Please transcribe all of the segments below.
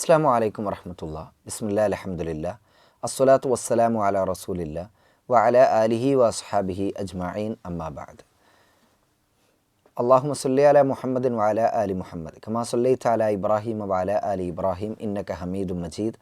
അസ്സാം വലൈക്കും വറഹമത്തുള്ള ബിസ്മില്ലാ അലഹമുല്ല അസ്സലാത്തു വസ്സലാമു അല റസൂലില്ല വ അല അലിഹി വസ്ഹാബിഹി അജ്മഈൻ അമ്മാബാദ് അള്ളാഹു സല്ലി അല മുഹമ്മദിൻ വാല അലി മുഹമ്മദ് കമാ സല്ലൈത്ത അല ഇബ്രാഹിം വാല അലി ഇബ്രാഹിം ഇന്നക ഹമീദും മജീദ്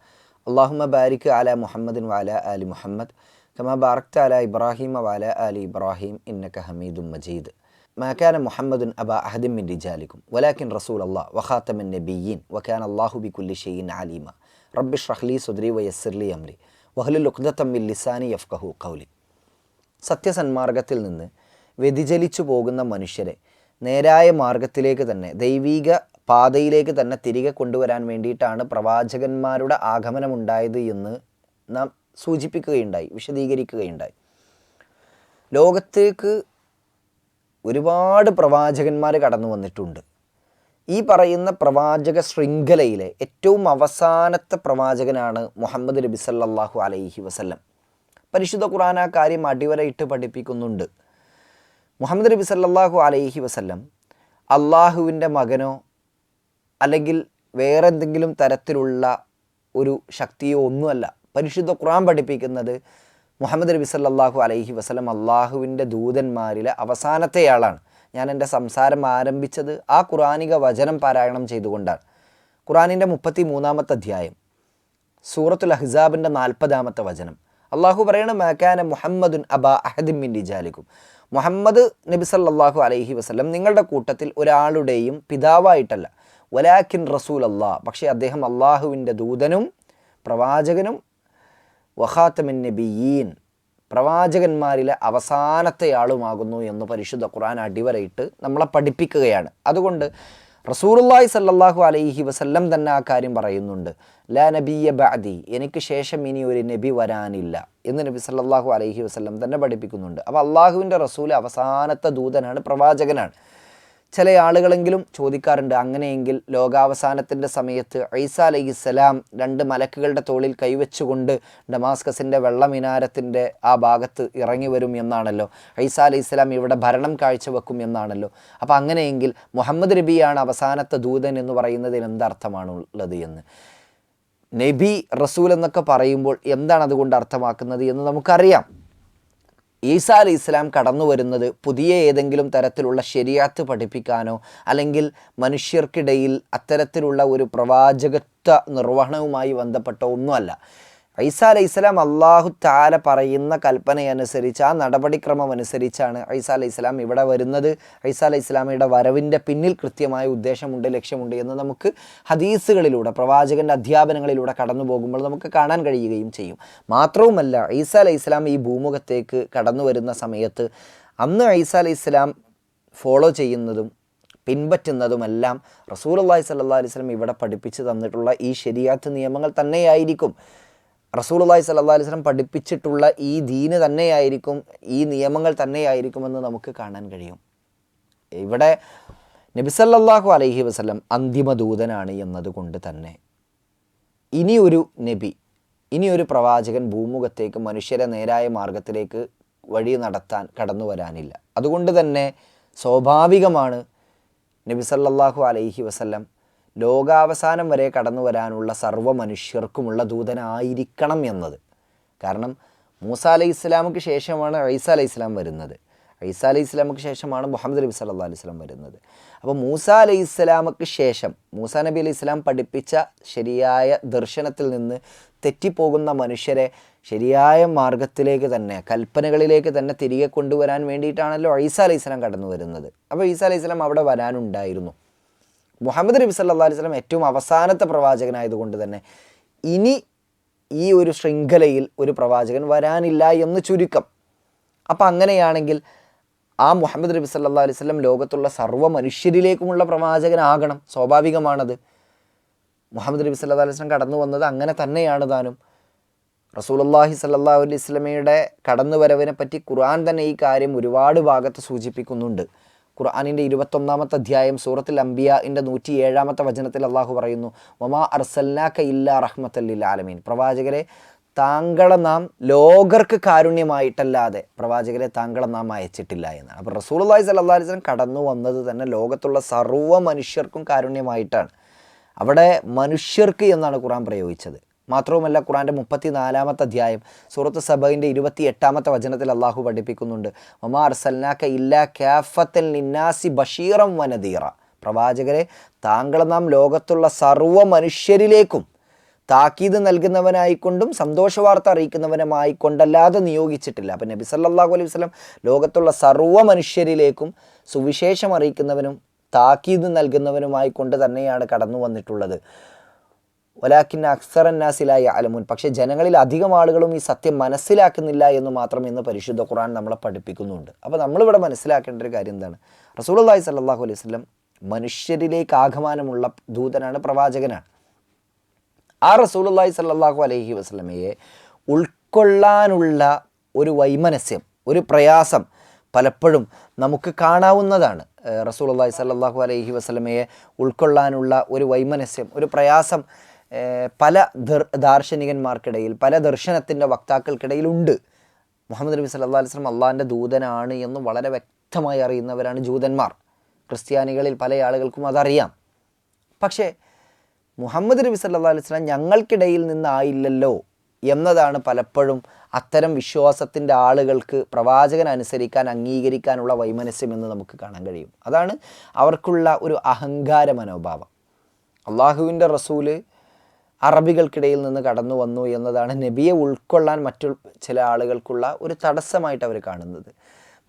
അള്ളാഹുമ ബാരിക് അല മുഹമ്മദിൻ വാല അലി മുഹമ്മദ് കമാ ബാറക്ത അല ഇബ്രാഹിം വാല അലി ഇബ്രാഹിം ഇന്നക ഹമീദും മജീദ് മാക്കാന മുഹമ്മദുൻ അബ അഹദിമിൻ റിജാലിക്കും വലാക്കിൻ റസൂൽ അള്ളാ വഖാത്തമൻ നബിയീൻ വഖാൻ അള്ളാഹു ബി കുല്ലി ഷെയ്ൻ അലീമ റബ്ബിഷ് റഹ്ലി സുദ്രി വയസ്സിർലി അമ്രി വഹ്ലുലുഖ്ദത്തമ്മിൽ ലിസാനി യഫ്കഹു കൗലി സത്യസന്മാർഗത്തിൽ നിന്ന് വ്യതിചലിച്ചു പോകുന്ന മനുഷ്യരെ നേരായ മാർഗത്തിലേക്ക് തന്നെ ദൈവീക പാതയിലേക്ക് തന്നെ തിരികെ കൊണ്ടുവരാൻ വേണ്ടിയിട്ടാണ് പ്രവാചകന്മാരുടെ ആഗമനമുണ്ടായത് എന്ന് നാം സൂചിപ്പിക്കുകയുണ്ടായി വിശദീകരിക്കുകയുണ്ടായി. ലോകത്തേക്ക് ഒരുപാട് പ്രവാചകന്മാർ കടന്നു വന്നിട്ടുണ്ട്. ഈ പറയുന്ന പ്രവാചക ശൃംഖലയിലെ ഏറ്റവും അവസാനത്തെ പ്രവാചകനാണ് മുഹമ്മദ് നബി സല്ലാഹു അലൈഹി വസല്ലം. പരിശുദ്ധ ഖുറാൻ ആ കാര്യം അടിവരയിട്ട് പഠിപ്പിക്കുന്നുണ്ട്. മുഹമ്മദ് നബി സല്ലാഹു അലൈഹി വസല്ലം അള്ളാഹുവിന്റെ മകനോ അല്ലെങ്കിൽ വേറെ എന്തെങ്കിലും തരത്തിലുള്ള ഒരു ശക്തിയോ ഒന്നുമല്ല. പരിശുദ്ധ ഖുറാൻ പഠിപ്പിക്കുന്നത് മുഹമ്മദ് നബി സല്ലാഹു അലൈഹി വസ്ലം അള്ളാഹുവിന്റെ ദൂതന്മാരിലെ അവസാനത്തെയാളാണ് ഞാൻ എന്റെ സംസാരം ആരംഭിച്ചത് ആ ഖുറാനിക വചനം പാരായണം ചെയ്തുകൊണ്ടാണ്. ഖുറാനിന്റെ മുപ്പത്തി മൂന്നാമത്തെ അധ്യായം സൂറത്തുൽ അഹ്സാബിന്റെ നാൽപ്പതാമത്തെ വചനം. അള്ളാഹു പറയണ മാക്കാന മുഹമ്മദുൻ അബാ അഹദിമിൻ ഡിജാലിക്കും മുഹമ്മദ് നബി സല്ലാഹു അലൈഹി വസ്ലം നിങ്ങളുടെ കൂട്ടത്തിൽ ഒരാളുടെയും പിതാവായിട്ടല്ല. വലാക്കിൻ റസൂൽ അള്ളാഹ് പക്ഷേ അദ്ദേഹം അള്ളാഹുവിന്റെ ദൂതനും പ്രവാചകനും വഹാത്തമിൻ നബിയീൻ. പ്രവാചകന്മാരിലെ അവസാനത്തെ ആളുമാകുന്നു എന്ന് പരിശുദ്ധ ഖുർആൻ അടിവരയിട്ട് നമ്മളെ പഠിപ്പിക്കുകയാണ്. അതുകൊണ്ട് റസൂറുല്ലായി സല്ലാഹു അലൈഹി വസല്ലം തന്നെ ആ കാര്യം പറയുന്നുണ്ട്. ലാ നബിയ ബാദി എനിക്ക് ശേഷം ഇനി ഒരു നബി വരാനില്ല എന്ന് നബി സല്ലാഹു അലൈഹി വസല്ലം തന്നെ പഠിപ്പിക്കുന്നുണ്ട്. അപ്പോൾ അള്ളാഹുവിന്റെ റസൂൽ അവസാനത്തെ ദൂതനാണ് പ്രവാചകനാണ്. ചില ആളുകളെങ്കിലും ചോദിക്കാറുണ്ട് അങ്ങനെയെങ്കിൽ ലോകാവസാനത്തിന്റെ സമയത്ത് ഐസ അലൈഹിസ്സലാം രണ്ട് മലക്കുകളുടെ തോളിൽ കൈവച്ചുകൊണ്ട് ഡമാസ്കസിന്റെ വെള്ളമിനാരത്തിന്റെ ആ ഭാഗത്ത് ഇറങ്ങി വരും എന്നാണല്ലോ. ഐസ അലൈഹിസ്സലാം ഇവിടെ ഭരണം കാഴ്ചവെക്കും എന്നാണല്ലോ. അപ്പോൾ അങ്ങനെയെങ്കിൽ മുഹമ്മദ് നബിയാണ് അവസാനത്തെ ദൂതൻ എന്ന് പറയുന്നതിന് എന്തർത്ഥമാണുള്ളത് എന്ന്? നബി റസൂൽ എന്നൊക്കെ പറയുമ്പോൾ എന്താണ് അതുകൊണ്ട് അർത്ഥമാക്കുന്നത് എന്ന് നമുക്കറിയാം. ഈസ അലി ഇസ്ലാം കടന്നു വരുന്നത് പുതിയ ഏതെങ്കിലും തരത്തിലുള്ള ശരിയാത്ത് പഠിപ്പിക്കാനോ അല്ലെങ്കിൽ മനുഷ്യർക്കിടയിൽ അത്തരത്തിലുള്ള ഒരു പ്രവാചകത്വ നിർവഹണവുമായി ബന്ധപ്പെട്ട ഒന്നുമല്ല. ഐസ അലൈഹി ഇസ്ലാം അള്ളാഹു താല പറയുന്ന കൽപ്പനയനുസരിച്ച് ആ നടപടിക്രമം അനുസരിച്ചാണ് ഐസ അലൈഹി ഇസ്ലാം ഇവിടെ വരുന്നത്. ഐസ അലൈഹി ഇസ്ലാമിയുടെ വരവിന്റെ പിന്നിൽ കൃത്യമായ ഉദ്ദേശമുണ്ട് ലക്ഷ്യമുണ്ട് എന്ന് നമുക്ക് ഹദീസുകളിലൂടെ പ്രവാചകന്റെ അധ്യാപനങ്ങളിലൂടെ കടന്നു പോകുമ്പോൾ നമുക്ക് കാണാൻ കഴിയുകയും ചെയ്യും. മാത്രവുമല്ല ഐസ അലൈഹി ഇസ്ലാം ഈ ഭൂമുഖത്തേക്ക് കടന്നു വരുന്ന സമയത്ത് അന്ന് ഐസ അലൈഹി ഇസ്ലാം ഫോളോ ചെയ്യുന്നതും പിൻപറ്റുന്നതുമെല്ലാം റസൂൽ അള്ളാഹി സല്ലാ അലൈഹി സ്വലം ഇവിടെ പഠിപ്പിച്ച് തന്നിട്ടുള്ള ഈ ശരിയാത്ത് നിയമങ്ങൾ തന്നെയായിരിക്കും. റസൂലുള്ളാഹി സല്ലാ അലൈഹി വസല്ലം പഠിപ്പിച്ചിട്ടുള്ള ഈ ദീന് തന്നെയായിരിക്കും ഈ നിയമങ്ങൾ തന്നെയായിരിക്കുമെന്ന് നമുക്ക് കാണാൻ കഴിയും. ഇവിടെ നബിസല്ലാഹു അലൈഹി വസല്ലം അന്തിമ ദൂതനാണ് എന്നതുകൊണ്ട് തന്നെ. ഇനി ഒരു നബി ഇനി ഒരു പ്രവാചകൻ ഭൂമുഖത്തേക്ക് മനുഷ്യരെ നേരായ മാർഗത്തിലേക്ക് വഴി നടത്താൻ കടന്നു വരാനില്ല. അതുകൊണ്ട് തന്നെ സ്വാഭാവികമാണ് നബിസല്ലാഹു അലൈഹി വസല്ലം ലോകാവസാനം വരെ കടന്നു വരാനുള്ള സർവ മനുഷ്യർക്കുമുള്ള ദൂതനായിരിക്കണം എന്നത്. കാരണം മൂസ അലൈഹി ഇസ്ലാമുക്ക് ശേഷമാണ് ഐസ അലൈഹി ഇസ്ലാം വരുന്നത്. ഐസ അലൈഹി ഇസ്ലാമുക്ക് ശേഷമാണ് മുഹമ്മദ് നബി സല്ലാ അലൈഹി സ്വലം വരുന്നത്. അപ്പോൾ മൂസ അലൈഹി ഇസ്ലാമുക്ക് ശേഷം മൂസ നബി അലൈഹി ഇസ്ലാം പഠിപ്പിച്ച ശരിയായ ദർശനത്തിൽ നിന്ന് തെറ്റിപ്പോകുന്ന മനുഷ്യരെ ശരിയായ മാർഗത്തിലേക്ക് തന്നെ കൽപ്പനകളിലേക്ക് തന്നെ തിരികെ കൊണ്ടുവരാൻ വേണ്ടിയിട്ടാണല്ലോ ഐസ അലൈഹി ഇസ്ലാം കടന്നു വരുന്നത്. അപ്പോൾ ഈസ അലൈഹി ഇസ്ലാം അവിടെ വരാനുണ്ടായിരുന്നു. മുഹമ്മദ് നബി സല്ലാ അലൈഹി സ്വലം ഏറ്റവും അവസാനത്തെ പ്രവാചകനായതുകൊണ്ട് തന്നെ ഇനി ഈ ഒരു ശൃംഖലയിൽ ഒരു പ്രവാചകൻ വരാനില്ല എന്ന് ചുരുക്കം. അപ്പം അങ്ങനെയാണെങ്കിൽ ആ മുഹമ്മദ് നബി സല്ലാ അലൈഹി സ്വലം ലോകത്തുള്ള സർവ മനുഷ്യരിലേക്കുമുള്ള പ്രവാചകനാകണം. സ്വാഭാവികമാണത്. മുഹമ്മദ് നബി സല്ലാ അലൈഹി സ്വലം കടന്നു വന്നത് അങ്ങനെ തന്നെയാണ് താനും. റസൂലുള്ളാഹി സല്ലാ അലൈഹി സ്വലമയുടെ കടന്നുവരവിനെ പറ്റി ഖുർആൻ തന്നെ ഈ കാര്യം ഒരുപാട് ഭാഗത്ത് സൂചിപ്പിക്കുന്നുണ്ട്. ഖുർആാനിന്റെ ഇരുപത്തൊന്നാമത്തെ അധ്യായം സൂറത്തിൽ അംബിയാന്റെ നൂറ്റി ഏഴാമത്തെ വചനത്തിൽ അള്ളാഹു പറയുന്നു മമാ അർസല്ലാക്ക ഇല്ല റഹ്മത്തല്ലിൽ ആലമീൻ. പ്രവാചകരെ താങ്കളെ നാം ലോകർക്ക് കാരുണ്യമായിട്ടല്ലാതെ പ്രവാചകരെ താങ്കളെ നാം അയച്ചിട്ടില്ല എന്നാണ്. അപ്പോൾ റസൂലുള്ളാഹി അള്ളഹി അലൈഹി വസല്ലം കടന്നു വന്നത് തന്നെ ലോകത്തുള്ള സർവ മനുഷ്യർക്കും കാരുണ്യമായിട്ടാണ്. അവിടെ മനുഷ്യർക്ക് എന്നാണ് ഖുറാൻ പ്രയോഗിച്ചത്. മാത്രവുമല്ല ഖുറാന്റെ മുപ്പത്തി നാലാമത്തെ അധ്യായം സൂറത്ത് സബൈന്റെ ഇരുപത്തി എട്ടാമത്തെ വചനത്തിൽ അള്ളാഹു പഠിപ്പിക്കുന്നുണ്ട്. ഒമാ അർസൽനാക്ക ഇല്ലാ കാഫത്തൽ നിന്നാസി ബഷീറം വനദീറ. പ്രവാചകരെ താങ്കളെ നാം ലോകത്തുള്ള സർവ മനുഷ്യരിലേക്കും താക്കീത് നൽകുന്നവനായിക്കൊണ്ടും സന്തോഷവാർത്ത അറിയിക്കുന്നവനുമായിക്കൊണ്ടല്ലാതെ നിയോഗിച്ചിട്ടില്ല. അപ്പം നബി സല്ലാഹു അലൈഹി വസ്ലം ലോകത്തുള്ള സർവ മനുഷ്യരിലേക്കും സുവിശേഷം അറിയിക്കുന്നവനും താക്കീത് നൽകുന്നവനുമായിക്കൊണ്ട് തന്നെയാണ് കടന്നു വന്നിട്ടുള്ളത് ഒലാക്കിൻ അക്സറന്നാസിലായി അലമുൻ പക്ഷേ ജനങ്ങളിൽ അധികം ആളുകളും ഈ സത്യം മനസ്സിലാക്കുന്നില്ല എന്ന് മാത്രം ഇന്ന് പരിശുദ്ധ ഖുർആൻ നമ്മളെ പഠിപ്പിക്കുന്നുണ്ട്. അപ്പോൾ നമ്മളിവിടെ മനസ്സിലാക്കേണ്ട ഒരു കാര്യം എന്താണ്? റസൂലുള്ളാഹി സല്ലാഹു അലൈഹി വസല്ലം മനുഷ്യരിലേക്ക് ആഗമനമുള്ള ദൂതനാണ് പ്രവാചകനാണ്. ആ റസൂലുള്ളാഹി സല്ലാഹു അലൈഹി വസല്ലമയെ ഉൾക്കൊള്ളാനുള്ള ഒരു വൈമനസ്യം ഒരു പ്രയാസം പലപ്പോഴും നമുക്ക് കാണാവുന്നതാണ്. ഏഹ് റസൂലുള്ളാഹി സല്ലാഹു അലൈഹി വസല്ലമയെ ഉൾക്കൊള്ളാനുള്ള ഒരു വൈമനസ്യം ഒരു പ്രയാസം പല ദർ ദാർശനികന്മാർക്കിടയിൽ പല ദർശനത്തിന്റെ വക്താക്കൾക്കിടയിൽ ഉണ്ട്. മുഹമ്മദ് നബി സല്ലല്ലാഹു അലൈഹി വസല്ലം അള്ളാഹിന്റെ ദൂതനാണ് എന്ന് വളരെ വ്യക്തമായി അറിയുന്നവരാണ് ജൂതന്മാർ. ക്രിസ്ത്യാനികളിൽ പല ആളുകൾക്കും അതറിയാം. പക്ഷേ മുഹമ്മദ് നബി സല്ലല്ലാഹു അലൈഹി വസല്ലം ഞങ്ങൾക്കിടയിൽ നിന്നായില്ലല്ലോ എന്നതാണ് പലപ്പോഴും അത്തരം വിശ്വാസത്തിന്റെ ആളുകൾക്ക് പ്രവാചകൻ അനുസരിക്കാൻ അംഗീകരിക്കാനുള്ള വൈമനസ്യം എന്ന് നമുക്ക് കാണാൻ കഴിയും. അതാണ് അവർക്കുള്ള ഒരു അഹങ്കാര മനോഭാവം. അള്ളാഹുവിന്റെ റസൂൽ അറബികൾക്കിടയിൽ നിന്ന് കടന്നു വന്നു എന്നതാണ് നബിയെ ഉൾക്കൊള്ളാൻ മറ്റു ചില ആളുകൾക്കുള്ള ഒരു തടസ്സമായിട്ട് അവർ കാണുന്നത്.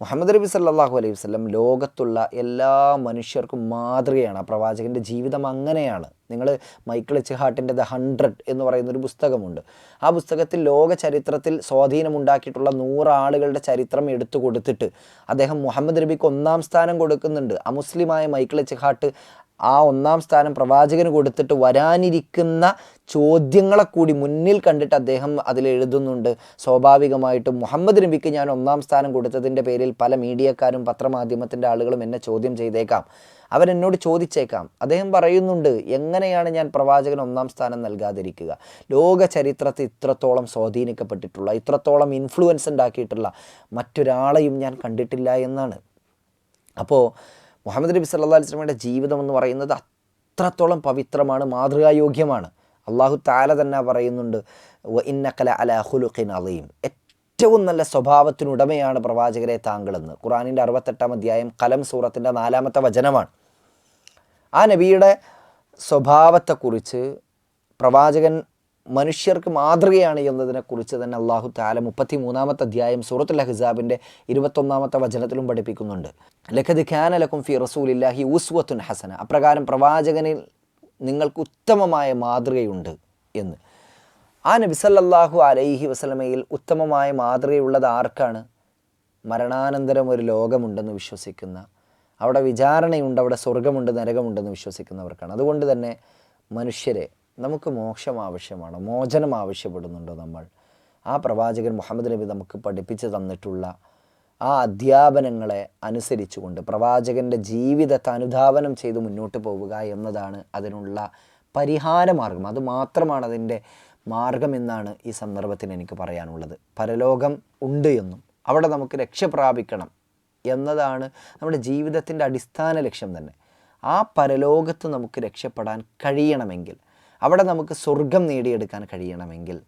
മുഹമ്മദ് നബി സല്ലാഹു അലൈഹി വസ്ലം ലോകത്തുള്ള എല്ലാ മനുഷ്യർക്കും മാതൃകയാണ്. ആ പ്രവാചകന്റെ ജീവിതം അങ്ങനെയാണ്. നിങ്ങൾ മൈക്കിൾ ചിഹാട്ടിന്റെ ദ ഹൺഡ്രഡ് എന്ന് പറയുന്ന ഒരു പുസ്തകമുണ്ട്. ആ പുസ്തകത്തിൽ ലോക ചരിത്രത്തിൽ സ്വാധീനമുണ്ടാക്കിയിട്ടുള്ള നൂറാളുകളുടെ ചരിത്രം എടുത്തു കൊടുത്തിട്ട് അദ്ദേഹം മുഹമ്മദ് നബിക്ക് ഒന്നാം സ്ഥാനം കൊടുക്കുന്നുണ്ട്. അമുസ്ലിമായ മൈക്കിൾ ചിഹാട്ട് ആ ഒന്നാം സ്ഥാനം പ്രവാചകന് കൊടുത്തിട്ട് വരാനിരിക്കുന്ന ചോദ്യങ്ങളെ കൂടി മുന്നിൽ കണ്ടിട്ട് അദ്ദേഹം അതിൽ എഴുതുന്നുണ്ട്. സ്വാഭാവികമായിട്ടും മുഹമ്മദ് നബിക്ക് ഞാൻ ഒന്നാം സ്ഥാനം കൊടുത്തതിന്റെ പേരിൽ പല മീഡിയക്കാരും പത്രമാധ്യമത്തിന്റെ ആളുകളും എന്നെ ചോദ്യം ചെയ്തേക്കാം. അവരെന്നോട് ചോദിച്ചേക്കാം. അദ്ദേഹം പറയുന്നുണ്ട് എങ്ങനെയാണ് ഞാൻ പ്രവാചകൻ ഒന്നാം സ്ഥാനം നൽകാതിരിക്കുക? ലോക ചരിത്രത്തിൽ ഇത്രത്തോളം സ്വാധീനിക്കപ്പെട്ടിട്ടുള്ള ഇത്രത്തോളം ഇൻഫ്ലുവൻസ് ഉണ്ടാക്കിയിട്ടുള്ള മറ്റൊരാളെയും ഞാൻ കണ്ടിട്ടില്ല എന്നാണ്. അപ്പോൾ മുഹമ്മദ് നബി സല്ലല്ലാഹു അലൈഹി വസല്ലമയുടെ ജീവിതം എന്ന് പറയുന്നത് അത്രത്തോളം പവിത്രമാണ് മാതൃകായോഗ്യമാണ്. അള്ളാഹു താല തന്നെ പറയുന്നുണ്ട് ഇന്നക്കല അലഹുലുഖിൻ അല ഹുലുഖിൻ അലീം ഏറ്റവും നല്ല സ്വഭാവത്തിനുടമയാണ് പ്രവാചകരെ താങ്കളെന്ന്. ഖുറാനിന്റെ അറുപത്തെട്ടാം അധ്യായം കലം സൂറത്തിന്റെ നാലാമത്തെ വചനമാണ്. ആ നബിയുടെ സ്വഭാവത്തെക്കുറിച്ച് പ്രവാചകൻ മനുഷ്യർക്ക് മാതൃകയാണ് എന്നതിനെക്കുറിച്ച് തന്നെ അള്ളാഹു താല മുപ്പത്തി മൂന്നാമത്തെ അധ്യായം സൂറത്തുൽ ഹിസാബിന്റെ ഇരുപത്തൊന്നാമത്തെ വചനത്തിലും പഠിപ്പിക്കുന്നുണ്ട്. ലഖദ് ഖാനലക്കും ഫി റസൂലില്ലാഹി ഉസ്വത്തുൻ ഹസന. അപ്രകാരം പ്രവാചകനിൽ നിങ്ങൾക്ക് ഉത്തമമായ മാതൃകയുണ്ട് എന്ന്. ആ നബി സല്ലല്ലാഹു അലൈഹി വസല്ലമയിൽ ഉത്തമമായ മാതൃകയുള്ളത് ആർക്കാണ്? മരണാനന്തരം ഒരു ലോകമുണ്ടെന്ന് വിശ്വസിക്കുന്ന അവിടെ വിചാരണയുണ്ട് അവിടെ സ്വർഗമുണ്ട് നരകമുണ്ടെന്ന് വിശ്വസിക്കുന്നവർക്കാണ്. അതുകൊണ്ട് തന്നെ മനുഷ്യരെ നമുക്ക് മോക്ഷം ആവശ്യമാണ് മോചനം ആവശ്യപ്പെടുന്നുണ്ടോ നമ്മൾ. ആ പ്രവാചകൻ മുഹമ്മദ് നബി നമുക്ക് പഠിപ്പിച്ചു തന്നിട്ടുള്ള ആ അധ്യാപനങ്ങളെ അനുസരിച്ചുകൊണ്ട് പ്രവാചകന്റെ ജീവിതത്തെ അനുധാവനം ചെയ്ത് മുന്നോട്ട് പോവുക എന്നതാണ് അതിനുള്ള പരിഹാരമാർഗം. അത് മാത്രമാണ് അതിന്റെ മാർഗമെന്നാണ് ഈ സന്ദർഭത്തിൽ എനിക്ക് പറയാനുള്ളത്. പരലോകം ഉണ്ട് എന്നും അവിടെ നമുക്ക് രക്ഷ പ്രാപിക്കണം എന്നതാണ് നമ്മുടെ ജീവിതത്തിന്റെ അടിസ്ഥാന ലക്ഷ്യം തന്നെ. ആ പരലോകത്ത് നമുക്ക് രക്ഷപ്പെടാൻ കഴിയണമെങ്കിൽ അവിടെ നമുക്ക് സ്വർഗം നേടിയെടുക്കാൻ കഴിയണമെങ്കിൽ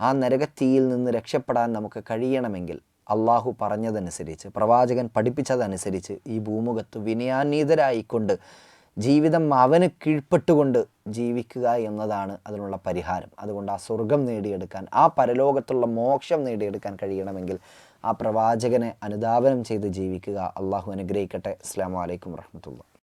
ആ നരകത്തീയിൽ നിന്ന് രക്ഷപ്പെടാൻ നമുക്ക് കഴിയണമെങ്കിൽ അള്ളാഹു പറഞ്ഞതനുസരിച്ച് പ്രവാചകൻ പഠിപ്പിച്ചതനുസരിച്ച് ഈ ഭൂമുഖത്ത് വിനയാന്വിതരായിക്കൊണ്ട് ജീവിതം അവന് കീഴ്പ്പെട്ടുകൊണ്ട് ജീവിക്കുക എന്നതാണ് അതിനുള്ള പരിഹാരം. അതുകൊണ്ട് ആ സ്വർഗം നേടിയെടുക്കാൻ ആ പരലോകത്തുള്ള മോക്ഷം നേടിയെടുക്കാൻ കഴിയണമെങ്കിൽ ആ പ്രവാചകനെ അനുദാപനം ചെയ്ത് ജീവിക്കുക. അള്ളാഹു അനുഗ്രഹിക്കട്ടെ. അസ്സാം വലൈക്കും വർഹമത്തുള്ള